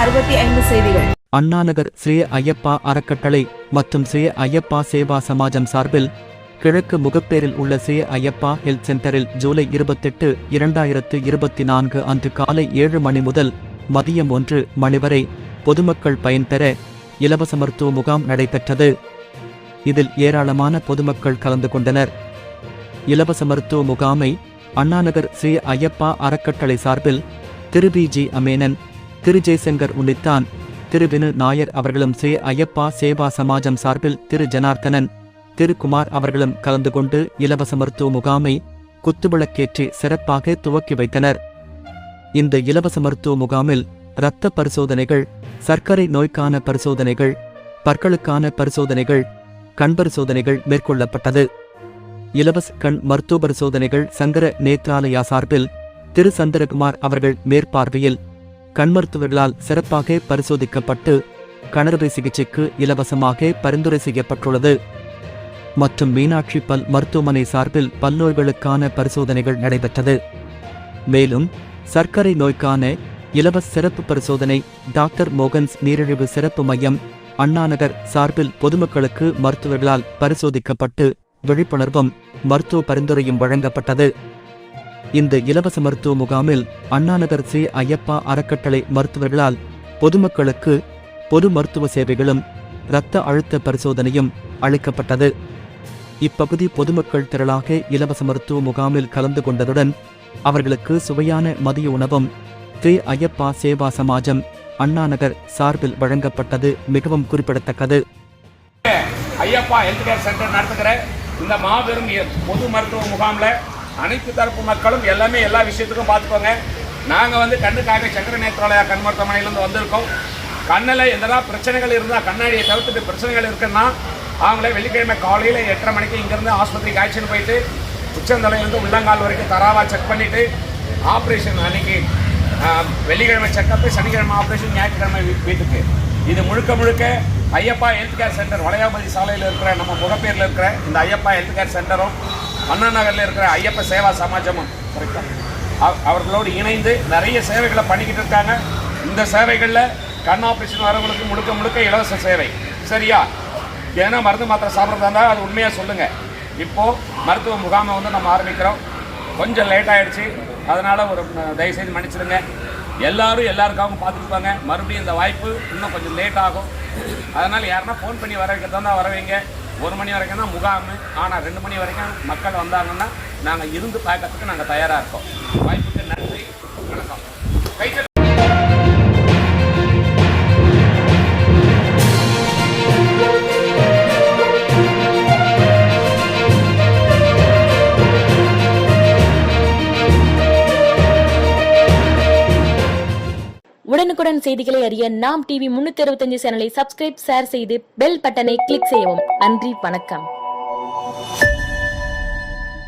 அறுபத்தி ஐந்து செய்திகள். அண்ணாநகர் ஸ்ரீ ஐயப்பா அறக்கட்டளை மற்றும் ஸ்ரீ ஐயப்பா சேவா சமாஜம் சார்பில் கிழக்கு முகப்பேரில் உள்ள ஸ்ரீ ஐயப்பா ஹெல்த் சென்டரில் ஜூலை இருபத்தெட்டு இரண்டாயிரத்து இருபத்தி நான்கு அன்று காலை ஏழு மணி முதல் மதியம் ஒன்று மணி வரை பொதுமக்கள் பயன்பெற இலவச மருத்துவ முகாம் நடைபெற்றது. இதில் ஏராளமான பொதுமக்கள் கலந்து கொண்டனர். இலவச மருத்துவ முகாமை அண்ணாநகர் ஸ்ரீ ஐயப்பா அறக்கட்டளை சார்பில் திரு பி ஜி அமேனன் திரு ஜெய்சங்கர் உள்ளிட்டான். திரு வினு நாயர் அவர்களும் ஸ்ரீ ஐயப்பா சேவா சமாஜம் சார்பில் திரு ஜனார்த்தனன் திரு குமார் அவர்களும் கலந்து கொண்டு இலவச மருத்துவ முகாமை குத்துவிளக்கேற்றி சிறப்பாக துவக்கி வைத்தனர். இந்த இலவச மருத்துவ முகாமில் இரத்த பரிசோதனைகள் சர்க்கரை நோய்க்கான பரிசோதனைகள் பற்களுக்கான பரிசோதனைகள் கண் பரிசோதனைகள் மேற்கொள்ளப்பட்டது. இலவச கண் மருத்துவ பரிசோதனைகள் சங்கர நேத்ராலயா சார்பில் திரு சந்திரகுமார் அவர்கள் மேற்பார்வையில் கண் மருத்துவர்களால் சிறப்பாக பரிசோதிக்கப்பட்டு கணறுவை சிகிச்சைக்கு இலவசமாக பரிந்துரை செய்யப்பட்டுள்ளது. மற்றும் மீனாட்சி பல் மருத்துவமனை சார்பில் பல்நோய்களுக்கான பரிசோதனைகள் நடைபெற்றது. மேலும் சர்க்கரை நோய்க்கான இலவச சிறப்பு பரிசோதனை டாக்டர் மோகன்ஸ் நீரிழிவு சிறப்பு மையம் அண்ணாநகர் சார்பில் பொதுமக்களுக்கு மருத்துவர்களால் பரிசோதிக்கப்பட்டு விழிப்புணர்வும் மருத்துவ பரிந்துரையும் வழங்கப்பட்டது. இந்த இலவச மருத்துவ முகாமில் அண்ணாநகர் ஸ்ரீ ஐயப்பா அறக்கட்டளை மருத்துவர்களால் பொதுமக்களுக்கு பொது மருத்துவ சேவைகளும் இரத்த அழுத்த பரிசோதனையும் அளிக்கப்பட்டது. இப்பகுதி பொதுமக்கள் திரளாக இலவச மருத்துவ முகாமில் கலந்து கொண்டதுடன் அவர்களுக்கு சுவையான மதிய உணவும் ஸ்ரீ ஐயப்பா சேவா சமாஜம் அண்ணாநகர் சார்பில் வழங்கப்பட்டது மிகவும் குறிப்பிடத்தக்கது. ஐயப்பா ஹெல்த் கேர் சென்டர் நடத்துகிற இந்த மாபெரும் பொது மருத்துவ முகாமில் அனைத்து தரப்பு மக்களும் எல்லாமே எல்லா விஷயத்துக்கும் பார்த்துக்கோங்க. நாங்கள் வந்து கண்ணுக்காக சங்கர நேத்ராலயா கண் மருத்துவமனையிலேருந்து வந்திருக்கோம். கண்ணில் எதனா பிரச்சனைகள் இருந்தால் கண்ணாடியை தவிர்த்துட்டு பிரச்சனைகள் இருக்குன்னா அவங்களே வெள்ளிக்கிழமை காலையில் எட்டரை மணிக்கு இங்கேருந்து ஆஸ்பத்திரிக்கு அழைச்சின்னு போயிட்டு உச்சந்தலையிலேருந்து உள்ளங்கால் வரைக்கும் தராவாக செக் பண்ணிவிட்டு ஆப்ரேஷன் அன்னைக்கு வெள்ளிக்கிழமை செக்கப்பு சனிக்கிழமை ஆப்ரேஷன் ஞாயிற்றுக்கிழமை வீட்டுக்கு. இது முழுக்க முழுக்க Ayyappa health care centre Valayapathi சாலையில் இருக்கிற நம்ம முகப்பேரில் இருக்கிற இந்த ஐயப்பா ஹெல்த் கேர் சென்டரும் அண்ணா நகரில் இருக்கிற ஐயப்ப சேவா சமாஜமும் அவர்களோடு இணைந்து நிறைய சேவைகளை பண்ணிக்கிட்டு இருக்காங்க. இந்த சேவைகளில் கண் ஆப்ரேஷன் வரவங்களுக்கு முழுக்க முழுக்க இலவச சேவை. சரியா? ஏன்னா மருந்து மாத்திரை சாப்பிட்றதா இருந்தால் அது உண்மையாக சொல்லுங்கள் இப்போது மருத்துவ முகாமை வந்து நம்ம ஆரம்பிக்கிறோம். கொஞ்சம் லேட் ஆகிடுச்சு அதனால் ஒரு தயவுசெய்து மன்னிச்சிடுங்க. எல்லாரும் எல்லாருக்காகவும் பார்த்துருப்பாங்க மறுபடியும் இந்த வாய்ப்பு இன்னும் கொஞ்சம் லேட் ஆகும். அதனால் யாருன்னா ஃபோன் பண்ணி வர வைக்கிறதா இருந்தால் வர வைங்க. ஒரு மணி வரைக்கும் தான் முகாம் ஆனால் ரெண்டு மணி வரைக்கும் மக்கள் வந்தாங்கன்னா நாங்கள் இருந்து பார்க்கறதுக்கு நாங்கள் தயாராக இருக்கோம். வாய்ப்புக்கு நன்றி உடனுக்குடன் செய்திகளை அறிய நாம் டிவி முன்னூத்தி அறுபத்தஞ்சு சேனலை சப்ஸ்கிரைப் ஷேர் செய்து பெல் பட்டனை கிளிக் செய்யவும். நன்றி வணக்கம்.